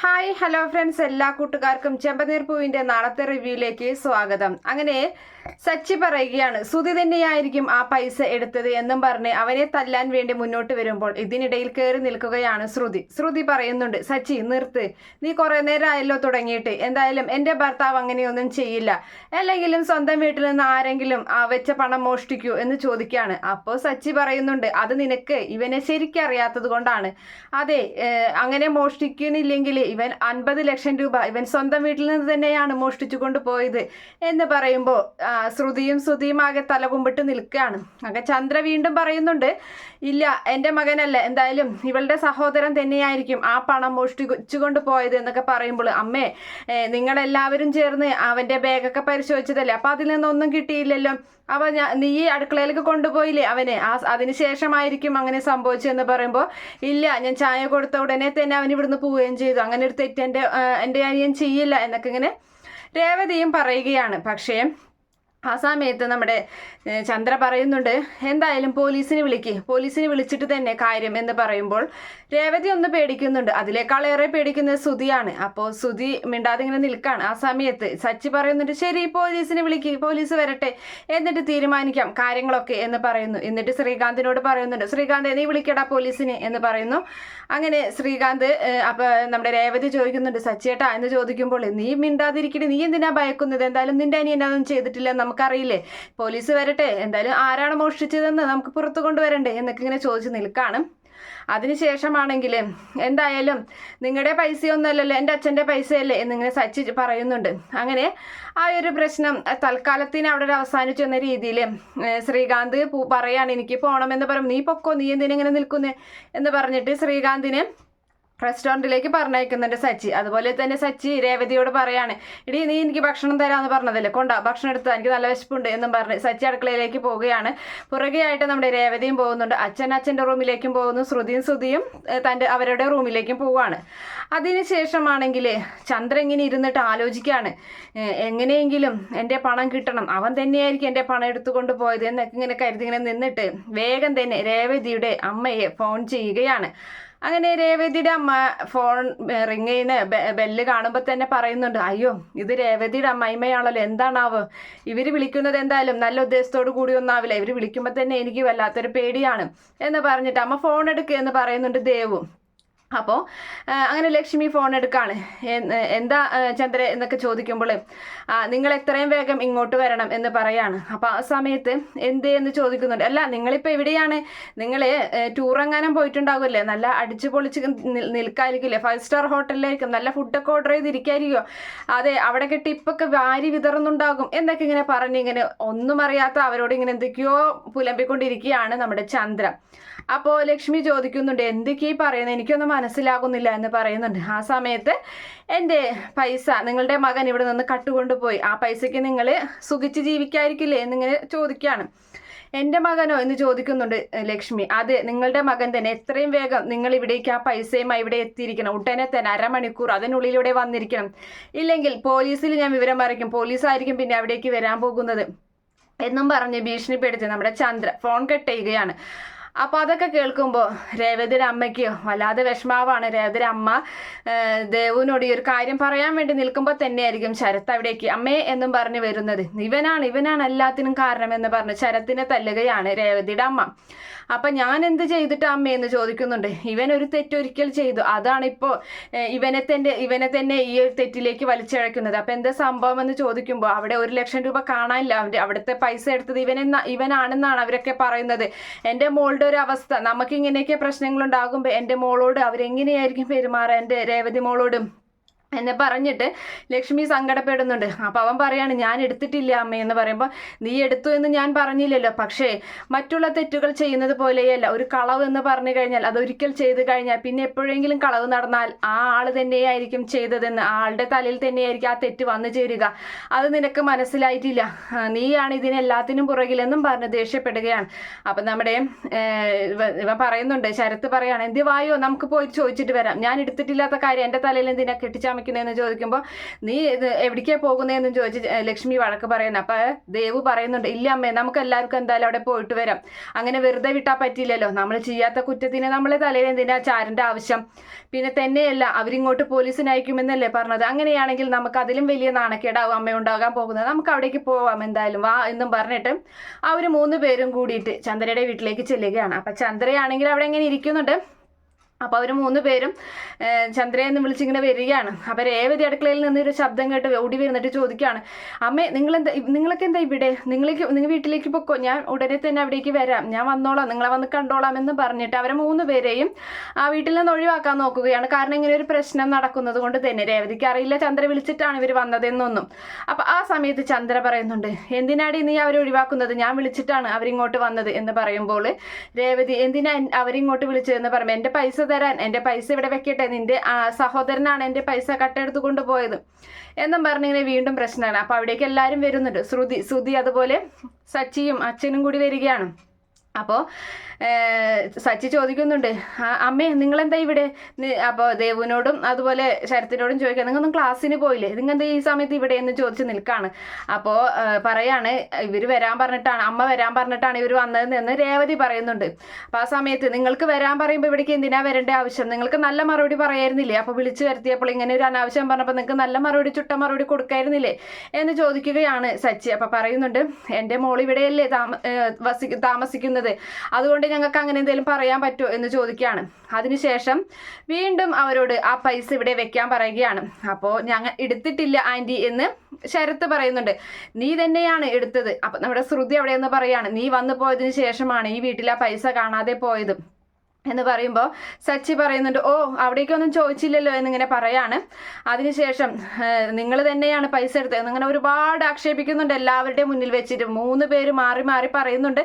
Hi hello friends. എല്ലാ കൂട്ടുകാർക്കും ചെമ്പനീർ പൂവിന്റെ നാളത്തെ റിവ്യൂയിലേക്ക് സ്വാഗതം. അങ്ങനെ സച്ചി പറയുകയാണ് സുതി തന്നെയായിരിക്കും ആ പൈസ എടുത്തത് എന്നും പറഞ്ഞ് അവനെ തല്ലാൻ വേണ്ടി മുന്നോട്ട് വരുമ്പോൾ ഇതിനിടയിൽ കയറി നിൽക്കുകയാണ് ശ്രുതി. ശ്രുതി പറയുന്നുണ്ട് സച്ചി നിർത്ത്. നീ കുറെ നേരമായല്ലോ തുടങ്ങിയിട്ട്. എന്തായാലും എന്റെ ഭർത്താവ് അങ്ങനെയൊന്നും ചെയ്യില്ല. അല്ലെങ്കിലും സ്വന്തം വീട്ടിൽ നിന്ന് ആരെങ്കിലും വെച്ച പണം മോഷ്ടിക്കൂ എന്ന് ചോദിക്കുകയാണ്. അപ്പോൾ സച്ചി പറയുന്നുണ്ട് അത് നിനക്ക് ഇവനെ ശരിക്കറിയാത്തത് കൊണ്ടാണ്. അതെ അങ്ങനെ മോഷ്ടിക്കുന്നില്ലെങ്കിൽ ഇവൻ അൻപത് ലക്ഷം രൂപ ഇവൻ സ്വന്തം വീട്ടിൽ നിന്ന് തന്നെയാണ് മോഷ്ടിച്ചു കൊണ്ടുപോയത് എന്ന് പറയുമ്പോൾ ശ്രുതിയും ശ്രുതിയും ആകെ തലകുമ്പിട്ട് നിൽക്കുകയാണ്. ആകെ ചന്ദ്ര വീണ്ടും പറയുന്നുണ്ട് ഇല്ല എന്റെ മകനല്ല എന്തായാലും ഇവളുടെ സഹോദരൻ തന്നെയായിരിക്കും ആ പണം മോഷ്ടിച്ചു കൊണ്ടുപോയത് എന്നൊക്കെ പറയുമ്പോൾ അമ്മേ നിങ്ങളെല്ലാവരും ചേർന്ന് അവന്റെ ബാഗൊക്കെ പരിശോധിച്ചതല്ലേ? അപ്പം അതിൽ നിന്നൊന്നും കിട്ടിയില്ലല്ലോ. അവ നീ അടുക്കളയിലേക്ക് കൊണ്ടുപോയില്ലേ അവനെ? ആ അതിന് ശേഷമായിരിക്കും അങ്ങനെ സംഭവിച്ചതെന്ന് പറയുമ്പോൾ ഇല്ല ഞാൻ ചായ കൊടുത്ത ഉടനെ തന്നെ അവൻ ഇവിടുന്ന് പോവുകയും ചെയ്തു. അങ്ങനെ ഒരു തെറ്റ് എന്റെ എന്റെ അനിയൻ ചെയ്യില്ല എന്നൊക്കെ ഇങ്ങനെ രേവതിയും പറയുകയാണ്. പക്ഷേ ആ സമയത്ത് നമ്മുടെ ചന്ദ്ര പറയുന്നുണ്ട് എന്തായാലും പോലീസിനെ വിളിക്ക്. പോലീസിനെ വിളിച്ചിട്ട് തന്നെ കാര്യം എന്ന് പറയുമ്പോൾ രേവതി ഒന്ന് പേടിക്കുന്നുണ്ട്. അതിലേക്കാളേറെ പേടിക്കുന്നത് സുതിയാണ് അപ്പോൾ സുതി മിണ്ടാതെ ഇങ്ങനെ നിൽക്കാണ്. ആ സമയത്ത് സച്ചി പറയുന്നുണ്ട് ശരി പോലീസിനെ വിളിക്ക്. പോലീസ് വരട്ടെ. എന്നിട്ട് തീരുമാനിക്കാം കാര്യങ്ങളൊക്കെ എന്ന് പറയുന്നു. എന്നിട്ട് ശ്രീകാന്തിനോട് പറയുന്നുണ്ട് ശ്രീകാന്ത് നീ വിളിക്കടാ പോലീസിനെ എന്ന് പറയുന്നു. അങ്ങനെ ശ്രീകാന്ത് അപ്പോൾ നമ്മുടെ രേവതി ചോദിക്കുന്നുണ്ട് സച്ചിയേട്ടാ എന്ന് ചോദിക്കുമ്പോൾ നീ മിണ്ടാതിരിക്കണേ നീ എന്തിനാ ഭയക്കുന്നത്? എന്തായാലും നിന്റെ അനിയൻ അതൊന്നും ചെയ്തിട്ടില്ല നമുക്കറിയില്ലേ? പോലീസ് വരട്ടെ എന്തായാലും ആരാണ് മോഷ്ടിച്ചതെന്ന് നമുക്ക് പുറത്തു കൊണ്ടുവരണ്ടേ എന്നൊക്കെ ഇങ്ങനെ ചോദിച്ച് നിൽക്കാണ്. അതിനുശേഷമാണെങ്കിൽ എന്തായാലും നിങ്ങളുടെ പൈസയൊന്നുമല്ലല്ലോ എന്റെ അച്ഛന്റെ പൈസയല്ലേ എന്നിങ്ങനെ സച്ചി പറയുന്നുണ്ട്. അങ്ങനെ ആ ഒരു പ്രശ്നം തൽക്കാലത്തിന് അവിടെ അവസാനിച്ചു എന്ന രീതിയിൽ ശ്രീകാന്ത് പറയാണ് എനിക്ക് പോകണമെന്ന് പറയും നീ പൊക്കോ? നീ എന്തിനെങ്ങനെ നിൽക്കുന്നേ? എന്ന് പറഞ്ഞിട്ട് ശ്രീകാന്തിനെ റെസ്റ്റോറന്റിലേക്ക് പറഞ്ഞയക്കുന്നുണ്ട് സച്ചി. അതുപോലെ തന്നെ സച്ചി രേവതിയോട് പറയാണ് ഇടി നീ എനിക്ക് ഭക്ഷണം തരാമെന്ന് പറഞ്ഞതല്ലേ? കൊണ്ടാ ഭക്ഷണം എടുത്താൽ എനിക്ക് നല്ല വിശപ്പുണ്ട് എന്നും പറഞ്ഞ് സച്ചി അടുക്കളയിലേക്ക് പോവുകയാണ്. പുറകെയായിട്ട് നമ്മുടെ രേവതിയും പോകുന്നുണ്ട്. അച്ഛൻ അച്ഛന്റെ റൂമിലേക്കും പോകുന്നു. ശ്രുതിയും ശ്രുതിയും തന്റെ അവരുടെ റൂമിലേക്കും പോവുകയാണ്. അതിനുശേഷമാണെങ്കിൽ ചന്ദ്രൻ ഇങ്ങനെ ഇരുന്നിട്ട് ആലോചിക്കുകയാണ് എങ്ങനെയെങ്കിലും എന്റെ പണം കിട്ടണം. അവൻ തന്നെയായിരിക്കും എന്റെ പണം എടുത്തുകൊണ്ട് പോയത് എന്നൊക്കെ ഇങ്ങനെ കരുതി ഇങ്ങനെ നിന്നിട്ട് വേഗം തന്നെ രേവതിയുടെ അമ്മയെ ഫോൺ ചെയ്യുകയാണ്. അങ്ങനെ രേവതിയുടെ അമ്മ ഫോൺ റിങ് ചെയ്യുന്ന ബെല്ല് കാണുമ്പോൾ തന്നെ പറയുന്നുണ്ട് അയ്യോ ഇത് രേവതിയുടെ അമ്മയമ്മയാണല്ലോ എന്താണാവോ? ഇവർ വിളിക്കുന്നത് എന്തായാലും നല്ല ഉദ്ദേശത്തോടു കൂടി ഒന്നും ആവില്ല ഇവർ വിളിക്കുമ്പോൾ തന്നെ എനിക്ക് വല്ലാത്തൊരു പേടിയാണ് എന്ന് പറഞ്ഞിട്ട് അമ്മ ഫോൺ എടുക്കുക എന്ന് പറയുന്നുണ്ട് ദേവു. അപ്പോൾ അങ്ങനെ ലക്ഷ്മി ഫോൺ എടുക്കാണ്. എന്താ ചന്ദ്ര എന്നൊക്കെ ചോദിക്കുമ്പോൾ നിങ്ങൾ എത്രയും വേഗം ഇങ്ങോട്ട് വരണം എന്ന് പറയാണ്. അപ്പോൾ ആ സമയത്ത് എന്തേ എന്ന് ചോദിക്കുന്നുണ്ട്. അല്ല നിങ്ങളിപ്പോൾ എവിടെയാണ്? നിങ്ങൾ ടൂർ എങ്ങാനും പോയിട്ടുണ്ടാകുമല്ലേ നല്ല അടിച്ചു പൊളിച്ച് നിൽ- നിൽക്കായിരിക്കില്ലേ? Five star ഹോട്ടലിലായിരിക്കും. നല്ല ഫുഡൊക്കെ ഓർഡർ ചെയ്തിരിക്കായിരിക്കുമോ അതെ അവിടെയൊക്കെ ടിപ്പൊക്കെ വാരി വിതറുന്നുണ്ടാകും എന്നൊക്കെ ഇങ്ങനെ പറഞ്ഞ് ഇങ്ങനെ ഒന്നും അറിയാത്ത അവരോട് ഇങ്ങനെ എന്തൊക്കെയോ പുലമ്പിക്കൊണ്ടിരിക്കുകയാണ് നമ്മുടെ ചന്ദ്ര. അപ്പോൾ ലക്ഷ്മി ചോദിക്കുന്നുണ്ട് എന്തൊക്കെയാ ഈ പറയുന്നത് എനിക്കൊന്നും മനസ്സിലാകുന്നില്ല എന്ന് പറയുന്നുണ്ട്. ആ സമയത്ത് എന്റെ പൈസ നിങ്ങളുടെ മകൻ ഇവിടെ നിന്ന് കട്ടുകൊണ്ടുപോയി. ആ പൈസയ്ക്ക് നിങ്ങൾ സുഖിച്ച് ജീവിക്കായിരിക്കില്ലേ എന്നിങ്ങനെ ചോദിക്കുകയാണ്. എന്റെ മകനോ എന്ന് ചോദിക്കുന്നുണ്ട് ലക്ഷ്മി. അതെ നിങ്ങളുടെ മകൻ തന്നെ. എത്രയും വേഗം നിങ്ങൾ ഇവിടേക്ക് ആ പൈസയുമായി ഇവിടെ എത്തിയിരിക്കണം. ഉടനെ തന്നെ അരമണിക്കൂർ അതിനുള്ളിൽ ഇവിടെ വന്നിരിക്കണം. ഇല്ലെങ്കിൽ പോലീസിൽ ഞാൻ വിവരം അറിയിക്കും. പോലീസായിരിക്കും പിന്നെ അവിടേക്ക് വരാൻ പോകുന്നത്. എന്നും പറഞ്ഞ് ഭീഷണിപ്പെടുത്തി നമ്മുടെ ചന്ദ്ര ഫോൺ കട്ട് ചെയ്യുകയാണ്. അപ്പോൾ അതൊക്കെ കേൾക്കുമ്പോൾ രേവതിയുടെ അമ്മയ്ക്ക് വല്ലാതെ വിഷമാവാണ്. രേവതിയുടെ അമ്മ ദേവുവിനോട് ഈ ഒരു കാര്യം പറയാൻ വേണ്ടി നിൽക്കുമ്പോൾ തന്നെയായിരിക്കും ശരത്ത് അവിടേക്ക്. അമ്മേ എന്നും പറഞ്ഞ് വരുന്നത് ഇവനാണ് ഇവനാണ് എല്ലാത്തിനും കാരണം എന്ന് പറഞ്ഞ് ശരത്തിനെ തല്ലുകയാണ് രേവതിയുടെ അമ്മ. അപ്പം ഞാൻ എന്ത് ചെയ്തിട്ട് അമ്മ എന്ന് ചോദിക്കുന്നുണ്ട്. ഇവൻ ഒരു തെറ്റൊരിക്കൽ ചെയ്തു. അതാണ് ഇപ്പോൾ ഇവനെ തന്നെ ഇവനെ തന്നെ ഈ ഒരു തെറ്റിലേക്ക് വലിച്ചഴക്കുന്നത് അപ്പം എന്താ സംഭവം എന്ന് ചോദിക്കുമ്പോൾ അവിടെ ഒരു ലക്ഷം രൂപ കാണാനില്ല. അവന്റെ അവിടുത്തെ പൈസ എടുത്തത് ഇവനെന്ന ഇവനാണെന്നാണ് അവരൊക്കെ പറയുന്നത്. എന്റെ മോളുടെ ഒരു അവസ്ഥ നമുക്ക് ഇങ്ങനെയൊക്കെ പ്രശ്നങ്ങളുണ്ടാകുമ്പോൾ എന്റെ മോളോട് അവരെങ്ങനെയായിരിക്കും പെരുമാറുക എന്റെ രേവതി മോളോടും എന്ന് പറഞ്ഞിട്ട് ലക്ഷ്മി സങ്കടപ്പെടുന്നുണ്ട്. അപ്പോൾ അവൻ പറയാണ് ഞാൻ എടുത്തിട്ടില്ല അമ്മ എന്ന് പറയുമ്പോൾ നീ എടുത്തു എന്ന് ഞാൻ പറഞ്ഞില്ലല്ലോ. പക്ഷേ മറ്റുള്ള തെറ്റുകൾ ചെയ്യുന്നത് പോലെയല്ല. ഒരു കളവ് എന്ന് പറഞ്ഞു കഴിഞ്ഞാൽ അതൊരിക്കൽ ചെയ്തു കഴിഞ്ഞാൽ പിന്നെ എപ്പോഴെങ്കിലും കളവ് നടന്നാൽ ആ ആൾ തന്നെയായിരിക്കും ചെയ്തതെന്ന് ആ ആളുടെ തലയിൽ തന്നെയായിരിക്കും ആ തെറ്റ് വന്നു ചേരുക. അത് നിനക്ക് മനസ്സിലായിട്ടില്ല. നീയാണ് ഇതിനെല്ലാത്തിനും പുറകിലെന്നും പറഞ്ഞ് ദേഷ്യപ്പെടുകയാണ്. അപ്പം നമ്മുടെ ഇവ- പറയുന്നുണ്ട് ശരത്ത് പറയാണ് എന്ത് വായോ? നമുക്ക് പോയി ചോദിച്ചിട്ട് വരാം. ഞാൻ എടുത്തിട്ടില്ലാത്ത കാര്യം എന്റെ തലയിൽ എന്തിനാ കെട്ടിച്ചാമിക്കുന്നത് വാങ്ങിക്കണേന്ന് ചോദിക്കുമ്പോൾ നീ ഇത് എവിടേക്കാ പോകുന്നതെന്ന് ചോദിച്ച് ലക്ഷ്മി വഴക്ക് പറയുന്നത് അപ്പം ദേവ് പറയുന്നുണ്ട് ഇല്ല അമ്മേ നമുക്ക് എല്ലാവർക്കും എന്തായാലും അവിടെ പോയിട്ട് വരാം. അങ്ങനെ വെറുതെ വിട്ടാൽ പറ്റില്ലല്ലോ നമ്മൾ ചെയ്യാത്ത കുറ്റത്തിന് നമ്മളെ തലയിൽ എന്തിനാ ചാരന്റെ ആവശ്യം? പിന്നെ തന്നെയല്ല അവരിങ്ങോട്ട് പോലീസിന് അയക്കുമെന്നല്ലേ പറഞ്ഞത്. അങ്ങനെയാണെങ്കിൽ നമുക്ക് അതിലും വലിയ നാണക്കേടാവും അമ്മ ഉണ്ടാകാൻ പോകുന്നത്. നമുക്ക് അവിടേക്ക് പോവാം എന്തായാലും. വാ എന്നും പറഞ്ഞിട്ട് അവർ മൂന്ന് പേരും കൂടിയിട്ട് ചന്ദ്രയുടെ വീട്ടിലേക്ക് ചെല്ലുകയാണ്. അപ്പം ചന്ദ്രയാണെങ്കിൽ അവിടെ എങ്ങനെ ഇരിക്കുന്നുണ്ട്? അപ്പോൾ അവർ മൂന്ന് പേരും ചന്ദ്രയെ ചന്ദ്രയെന്ന് വിളിച്ചിങ്ങനെ വരികയാണ്. അപ്പോൾ രേവതി അടുക്കളയിൽ നിന്ന് ഒരു ശബ്ദം കേട്ട് ഓടി വരുന്നിട്ട് ചോദിക്കുകയാണ് അമ്മേ നിങ്ങളെന്താ നിങ്ങളൊക്കെ എന്താ ഇവിടെ? നിങ്ങളേക്ക് നിങ്ങൾ വീട്ടിലേക്ക് പൊക്കോ? ഞാൻ ഉടനെ തന്നെ അവിടേക്ക് വരാം. ഞാൻ വന്നോളാം. നിങ്ങളെ വന്ന് കണ്ടോളാം എന്ന് പറഞ്ഞിട്ട് അവരെ മൂന്ന് പേരെയും ആ വീട്ടിൽ നിന്ന് ഒഴിവാക്കാൻ നോക്കുകയാണ്. കാരണം ഇങ്ങനെ ഒരു പ്രശ്നം നടക്കുന്നത് കൊണ്ട് തന്നെ രേവതിക്ക് അറിയില്ല ചന്ദ്ര വിളിച്ചിട്ടാണ് ഇവർ വന്നതെന്നൊന്നും. അപ്പോൾ ആ സമയത്ത് ചന്ദ്ര പറയുന്നുണ്ട് എന്തിനാടി നീ അവരെ ഒഴിവാക്കുന്നത്? ഞാൻ വിളിച്ചിട്ടാണ് അവരിങ്ങോട്ട് വന്നത് എന്ന് പറയുമ്പോൾ രേവതി എന്തിനാ അവരിങ്ങോട്ട് വിളിച്ചതെന്ന് പറയുമ്പോൾ എന്റെ പൈസ തരാൻ എന്റെ പൈസ ഇവിടെ വെക്കട്ടെ നിന്റെ സഹോദരനാണ് എന്റെ പൈസ കട്ടെടുത്ത് കൊണ്ടുപോയത്. എന്നും പറഞ്ഞിങ്ങനെ വീണ്ടും പ്രശ്നമാണ്. അപ്പോൾ അവിടേക്ക് എല്ലാവരും വരുന്നുണ്ട്. ശ്രുതി ശ്രുതി അതുപോലെ സച്ചിയും അച്ഛനും കൂടി വരികയാണ്. അപ്പോൾ സച്ചി ചോദിക്കുന്നുണ്ട് "ആ, അമ്മേ നിങ്ങളെന്താ ഇവിടെ? അപ്പോൾ ദേവുവിനോടും അതുപോലെ ശരത്തിനോടും ചോദിക്കാം നിങ്ങളൊന്നും ക്ലാസ്സിന് പോയില്ലേ? നിങ്ങളെന്താ ഈ സമയത്ത് ഇവിടെ എന്ന് ചോദിച്ച് നിൽക്കുകയാണ് അപ്പോൾ പറയാണ് ഇവർ വരാൻ പറഞ്ഞിട്ടാണ് അമ്മ വരാൻ പറഞ്ഞിട്ടാണ് ഇവർ വന്നതെന്ന് രേവതി പറയുന്നുണ്ട്. അപ്പോൾ ആ സമയത്ത് നിങ്ങൾക്ക് വരാൻ പറയുമ്പോൾ ഇവിടേക്ക് എന്തിനാ വരേണ്ട ആവശ്യം? നിങ്ങൾക്ക് നല്ല മറുപടി പറയായിരുന്നില്ലേ? അപ്പോൾ വിളിച്ചു വരുത്തിയപ്പോൾ ഇങ്ങനെ ഒരു അനാവശ്യം പറഞ്ഞപ്പോൾ നിങ്ങൾക്ക് നല്ല മറുപടി ചുട്ട മറുപടി കൊടുക്കായിരുന്നില്ലേ? എന്ന് ചോദിക്കുകയാണ് സച്ചി. അപ്പോൾ പറയുന്നുണ്ട് എന്റെ മോൾ ഇവിടെയല്ലേ താമ ഏഹ് താമസിക്കുന്നത് അതുകൊണ്ട് ഞങ്ങൾക്ക് അങ്ങനെ എന്തെങ്കിലും പറയാൻ പറ്റുമോ എന്ന് ചോദിക്കുകയാണ്. അതിനുശേഷം വീണ്ടും അവരോട് ആ പൈസ ഇവിടെ വെക്കാൻ പറയുകയാണ്. അപ്പോൾ ഞങ്ങൾ എടുത്തിട്ടില്ല ആന്റി എന്ന് ശരത്ത് പറയുന്നുണ്ട്. നീ തന്നെയാണ് എടുത്തത്. അപ്പം നമ്മുടെ ശ്രുതി അവിടെ എന്ന് പറയാണ്. നീ വന്നു പോയതിന് ശേഷമാണ് ഈ വീട്ടിൽ ആ പൈസ കാണാതെ പോയത്. എന്ന് പറയുമ്പോൾ സച്ചി പറയുന്നുണ്ട് ഓ അവിടേക്കൊന്നും ചോദിച്ചില്ലല്ലോ എന്നിങ്ങനെ പറയാണ്. അതിനുശേഷം നിങ്ങൾ തന്നെയാണ് പൈസ എടുത്തത് എന്നിങ്ങനെ ഒരുപാട് ആക്ഷേപിക്കുന്നുണ്ട്. എല്ലാവരുടെയും മുന്നിൽ വെച്ചിട്ട് മൂന്ന് പേര് മാറി മാറി പറയുന്നുണ്ട്.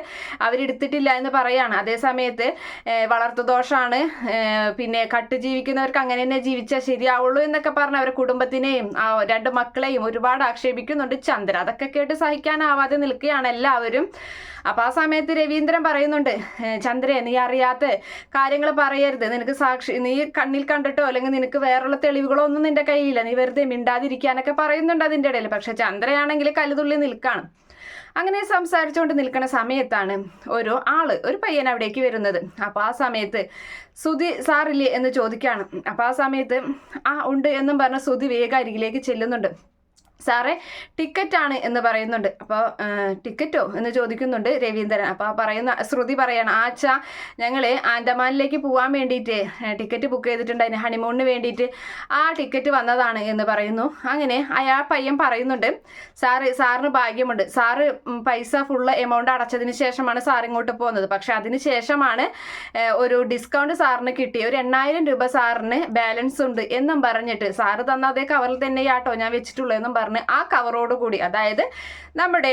അവരെടുത്തിട്ടില്ല എന്ന് പറയാണ്. അതേ സമയത്ത് വളർത്തു വളർത്തുദോഷമാണ് പിന്നെ കട്ട് ജീവിക്കുന്നവർക്ക് അങ്ങനെ തന്നെ ജീവിച്ചാൽ ശരിയാവുള്ളൂ എന്നൊക്കെ പറഞ്ഞ് അവരുടെ കുടുംബത്തിനെയും രണ്ട് മക്കളെയും ഒരുപാട് ആക്ഷേപിക്കുന്നുണ്ട്. ചന്ദ്ര അതൊക്കെ കേട്ട് സഹിക്കാനാവാതെ നിൽക്കുകയാണ് എല്ലാവരും. അപ്പോൾ ആ സമയത്ത് രവീന്ദ്രൻ പറയുന്നുണ്ട് ചന്ദ്രയെ ചന്ദ്രേ നീ അറിയാത്ത കാര്യങ്ങൾ പറയരുത്. നിനക്ക് സാക്ഷി നീ കണ്ണിൽ കണ്ടിട്ടോ? അല്ലെങ്കിൽ നിനക്ക് വേറുള്ള തെളിവുകളോ ഒന്നും നിന്റെ കയ്യിലില്ല. നീ വെറുതെ മിണ്ടാതിരിക്കാനൊക്കെ പറയുന്നുണ്ട് അതിന്റെ ഇടയിൽ പക്ഷെ ചന്ദ്രയാണെങ്കിൽ കലുതുള്ളി നിൽക്കാണ്. അങ്ങനെ സംസാരിച്ചുകൊണ്ട് നിൽക്കുന്ന സമയത്താണ് ഒരു ആൾ ഒരു പയ്യൻ അവിടേക്ക് വരുന്നത്. അപ്പോൾ ആ സമയത്ത് സുധി സാറില്ലേ എന്ന് ചോദിക്കുകയാണ് അപ്പോൾ ആ സമയത്ത് ആ ഉണ്ട് എന്നും പറഞ്ഞ സുധി വേഗം അരികിലേക്ക് ചെല്ലുന്നുണ്ട്. സാറേ ആണ് എന്ന് പറയുന്നുണ്ട്. അപ്പോൾ ടിക്കറ്റോ എന്ന് ചോദിക്കുന്നുണ്ട് രവീന്ദ്രൻ. അപ്പോൾ പറയുന്ന ശ്രുതി പറയണം ആച്ച ഞങ്ങൾ ആൻഡമാനിലേക്ക് പോകാൻ വേണ്ടിയിട്ട് ടിക്കറ്റ് ബുക്ക് ചെയ്തിട്ടുണ്ടായിരുന്നു ഹണിമൂണിന് വേണ്ടിയിട്ട് ആ ടിക്കറ്റ് വന്നതാണ് എന്ന് പറയുന്നു. അങ്ങനെ അയാൾ പയ്യൻ പറയുന്നുണ്ട് സാറ് സാറിന് ഭാഗ്യമുണ്ട്. സാറ് പൈസ ഫുള്ള് എമൗണ്ട് അടച്ചതിന് ശേഷമാണ് സാർ ഇങ്ങോട്ട് പോകുന്നത്. പക്ഷേ അതിന് ശേഷമാണ് ഒരു ഡിസ്കൗണ്ട് സാറിന് കിട്ടി ഒരു എണ്ണായിരം രൂപ സാറിന് ബാലൻസ് ഉണ്ട് എന്നും പറഞ്ഞിട്ട് സാറ് തന്ന അതേ കവറിൽ തന്നെയാട്ടോ ഞാൻ വെച്ചിട്ടുള്ളൂ എന്നും പറഞ്ഞ് ആ കവറോട് കൂടി അതായത് നമ്മുടെ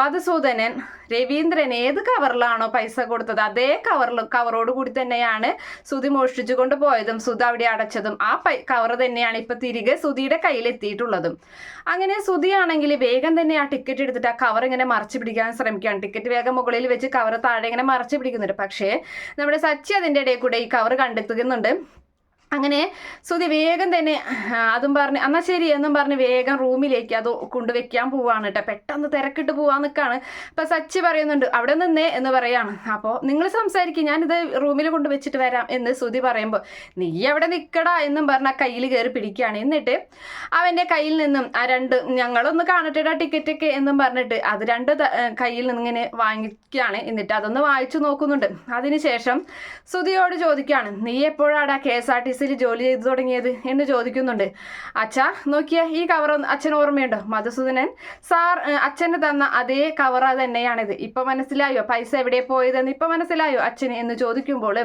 മധുസൂദനൻ രവീന്ദ്രൻ ഏത് കവറിലാണോ പൈസ കൊടുത്തത് അതേ കവറിൽ കവറോട് കൂടി തന്നെയാണ് സുതി മോഷ്ടിച്ചു കൊണ്ട് പോയതും സുധ അവിടെ അടച്ചതും ആ പൈ കവർ തന്നെയാണ് ഇപ്പൊ തിരികെ സുധിയുടെ കയ്യിൽ എത്തിയിട്ടുള്ളതും അങ്ങനെ സുധിയാണെങ്കിൽ വേഗം തന്നെ ആ ടിക്കറ്റ് എടുത്തിട്ട് ആ കവർ ഇങ്ങനെ മറച്ചു പിടിക്കാൻ ശ്രമിക്കുകയാണ്. ടിക്കറ്റ് വേഗം മുകളിൽ വെച്ച് കവർ താഴെ ഇങ്ങനെ മറച്ചു പിടിക്കുന്നുണ്ട്. പക്ഷേ നമ്മുടെ സച്ചി അതിന്റെ ഇടയിൽ കൂടെ ഈ കവർ കണ്ടെത്തുന്നുണ്ട്. അങ്ങനെ സുധി വേഗം തന്നെ അതും പറഞ്ഞ് എന്നാൽ ശരി എന്നും പറഞ്ഞ് വേഗം റൂമിലേക്ക് അത് കൊണ്ടുവയ്ക്കാൻ പോവാണ് കേട്ടോ പെട്ടെന്ന് തിരക്കിട്ട് പോവാൻ നിൽക്കുകയാണ് അപ്പം സച്ചി പറയുന്നുണ്ട് അവിടെ നിന്നേ എന്ന് പറയാണ്. അപ്പോൾ നിങ്ങൾ സംസാരിക്കും ഞാനിത് റൂമിൽ കൊണ്ട് വെച്ചിട്ട് വരാം എന്ന് സുധി പറയുമ്പോൾ നീ അവിടെ നിൽക്കടാ എന്നും പറഞ്ഞ് ആ കയ്യിൽ കയറി പിടിക്കുകയാണ് എന്നിട്ട് അവന്റെ കയ്യിൽ നിന്നും ആ രണ്ട് ഞങ്ങളൊന്ന് കാണട്ടെടാ ടിക്കറ്റൊക്കെ എന്നും പറഞ്ഞിട്ട് അത് രണ്ട് കയ്യിൽ നിന്ന് ഇങ്ങനെ വാങ്ങിക്കുകയാണ് എന്നിട്ട് അതൊന്ന് വായിച്ചു നോക്കുന്നുണ്ട്. അതിനുശേഷം സുധിയോട് ചോദിക്കുകയാണ് നീ എപ്പോഴാടാ കെ എസ് ആർ ടി സിയിൽ ജോലി ചെയ്തു തുടങ്ങിയത് എന്ന് ചോദിക്കുന്നുണ്ട്. അച്ഛാ നോക്കിയ ഈ കവർ അച്ഛൻ ഓർമ്മയുണ്ടോ? മധുസൂദനൻ സാർ അച്ഛന് തന്ന അതേ കവർ തന്നെയാണിത്. ഇപ്പൊ മനസ്സിലായോ? പൈസ എവിടെ പോയതെന്ന് ഇപ്പൊ മനസ്സിലായോ അച്ഛന് എന്ന് ചോദിക്കുമ്പോൾ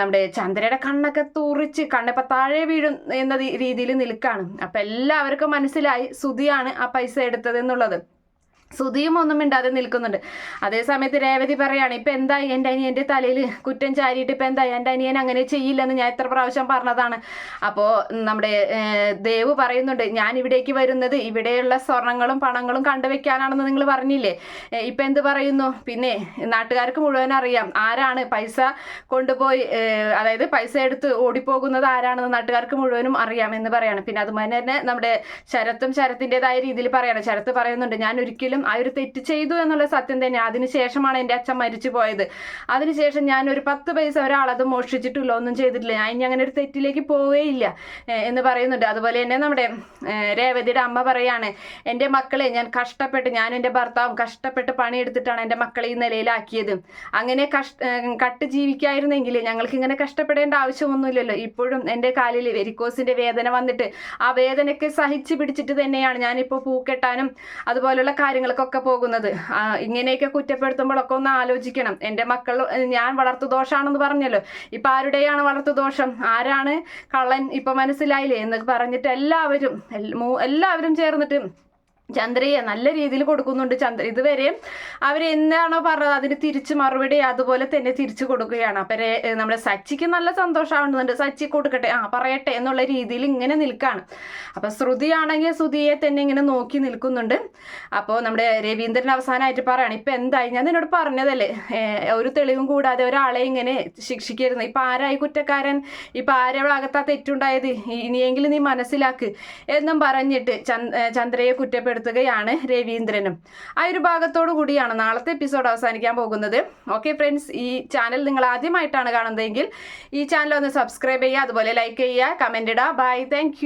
നമ്മുടെ ചന്ദ്രയുടെ കണ്ണൊക്കെ തൂറിച്ച് കണ്ണിപ്പോ താഴെ വീഴും എന്ന രീതിയിൽ നിൽക്കാണ്. അപ്പൊ എല്ലാവർക്കും മനസ്സിലായി സുതിയാണ് ആ പൈസ എടുത്തത് എന്നുള്ളത് സുധിയും ഒന്നും മിണ്ടാതെ നിൽക്കുന്നുണ്ട്. അതേ സമയത്ത് രേവതി പറയാണ് ഇപ്പം എന്തായി? എന്റെ അനിയന്റെ തലയിൽ കുറ്റം ചാരിയിട്ട് ഇപ്പം എന്താ എന്റെ അനിയൻ അങ്ങനെ ചെയ്യില്ലെന്ന് ഞാൻ എത്ര പ്രാവശ്യം പറഞ്ഞതാണ്. അപ്പോൾ നമ്മുടെ ദേവ് പറയുന്നുണ്ട് ഞാൻ ഇവിടേക്ക് വരുന്നത് ഇവിടെയുള്ള സ്വർണങ്ങളും പണങ്ങളും കണ്ടുവെക്കാനാണെന്ന് നിങ്ങൾ പറഞ്ഞില്ലേ? ഇപ്പം എന്ത് പറയുന്നു? പിന്നെ നാട്ടുകാർക്ക് മുഴുവൻ അറിയാം ആരാണ് പൈസ കൊണ്ടുപോയി അതായത് പൈസ എടുത്ത് ഓടിപ്പോകുന്നത് ആരാണെന്ന് നാട്ടുകാർക്ക് മുഴുവനും അറിയാം എന്ന് പറയാണ്. പിന്നെ അതുപോലെ തന്നെ നമ്മുടെ ശരത്തും ശരത്തിന്റെതായ രീതിയിൽ പറയാണ്. ശരത്ത് പറയുന്നുണ്ട് ഞാൻ ഒരിക്കലും ആ ഒരു തെറ്റ് ചെയ്തു എന്നുള്ള സത്യം തന്നെ. അതിനുശേഷമാണ് എന്റെ അച്ഛൻ മരിച്ചു പോയത്. അതിനുശേഷം ഞാൻ ഒരു പത്ത് പൈസ ഒരാളത് മോഷ്ടിച്ചിട്ടില്ല ഒന്നും ചെയ്തിട്ടില്ല. ഞാൻ ഇനി അങ്ങനെ ഒരു തെറ്റിലേക്ക് പോവേയില്ല എന്ന് പറയുന്നുണ്ട്. അതുപോലെ തന്നെ നമ്മുടെ രേവതിയുടെ അമ്മ പറയാണ് എന്റെ മക്കളെ ഞാൻ കഷ്ടപ്പെട്ട് ഞാൻ എന്റെ ഭർത്താവും കഷ്ടപ്പെട്ട് പണിയെടുത്തിട്ടാണ് എന്റെ മക്കളെ ഈ നിലയിലാക്കിയത്. അങ്ങനെ കഷ്ട കട്ട് ജീവിക്കായിരുന്നെങ്കിൽ ഞങ്ങൾക്ക് ഇങ്ങനെ കഷ്ടപ്പെടേണ്ട ആവശ്യമൊന്നുമില്ലല്ലോ. ഇപ്പോഴും എന്റെ കാലിൽ വെരിക്കോസിന്റെ വേദന വന്നിട്ട് ആ വേദനയ്ക്ക് സഹിച്ചു പിടിച്ചിട്ട് തന്നെയാണ് ഞാനിപ്പോൾ പൂക്കെട്ടാനും അതുപോലുള്ള കാര്യങ്ങൾക്കൊക്കെ പോകുന്നത്. ഇങ്ങനെയൊക്കെ കുറ്റപ്പെടുത്തുമ്പോഴൊക്കെ ഒന്ന് ആലോചിക്കണം. എന്റെ മക്കൾ ഞാൻ വളർത്തു ദോഷമാണെന്ന് പറഞ്ഞല്ലോ. ഇപ്പം ആരുടെയാണ് വളർത്തു ദോഷം? ആരാണ്? കള്ളൻ. ഇപ്പം മനസ്സിലായില്ലേ? എന്ന് പറഞ്ഞിട്ട് എല്ലാവരും എല്ലാവരും ചേർന്നിട്ട് ചന്ദ്രയെ നല്ല രീതിയിൽ കൊടുക്കുന്നുണ്ട് ചന്ദ്ര. ഇതുവരെ അവർ എന്താണോ പറഞ്ഞത് അതിന് തിരിച്ച് മറുപടി അതുപോലെ തന്നെ തിരിച്ചു കൊടുക്കുകയാണ്. അപ്പം നമ്മുടെ സച്ചിക്ക് നല്ല സന്തോഷമാവുന്നുണ്ട്. സച്ചി കൊടുക്കട്ടെ ആ പറയട്ടെ എന്നുള്ള രീതിയിൽ ഇങ്ങനെ നിൽക്കുകയാണ് അപ്പം ശ്രുതിയാണെങ്കിൽ ശ്രുതിയെ തന്നെ ഇങ്ങനെ നോക്കി നിൽക്കുന്നുണ്ട്. അപ്പോൾ നമ്മുടെ രവീന്ദ്രൻ അവസാനമായിട്ട് പറയാണ് ഇപ്പം എന്തായി? ഞാൻ നിന്നോട് പറഞ്ഞതല്ലേ ഒരു തെളിവും കൂടാതെ ഒരാളെ ഇങ്ങനെ ശിക്ഷിക്കരുത്. ഇപ്പം ആരായി കുറ്റക്കാരൻ? ഇപ്പം ആരെ ഭാഗത്താ തെറ്റുണ്ടായത്? ഇനിയെങ്കിലും നീ മനസ്സിലാക്ക് എന്നും പറഞ്ഞിട്ട് ചന്ദ്രയെ ഏ, ചന്ദ്രയെ കുറ്റപ്പെടുത്തുകയാണ് രവീന്ദ്രനും. ആ ഒരു ഭാഗത്തോടു കൂടിയാണ് നാളത്തെ എപ്പിസോഡ് അവസാനിക്കാൻ പോകുന്നത്. ഓക്കെ ഫ്രണ്ട്സ് ഈ ചാനൽ നിങ്ങൾ ആദ്യമായിട്ടാണ് കാണുന്നതെങ്കിൽ ഈ ചാനൽ ഒന്ന് സബ്സ്ക്രൈബ് ചെയ്യുക അതുപോലെ ലൈക്ക് ചെയ്യുക കമന്റ് ഇടുക. Bye thank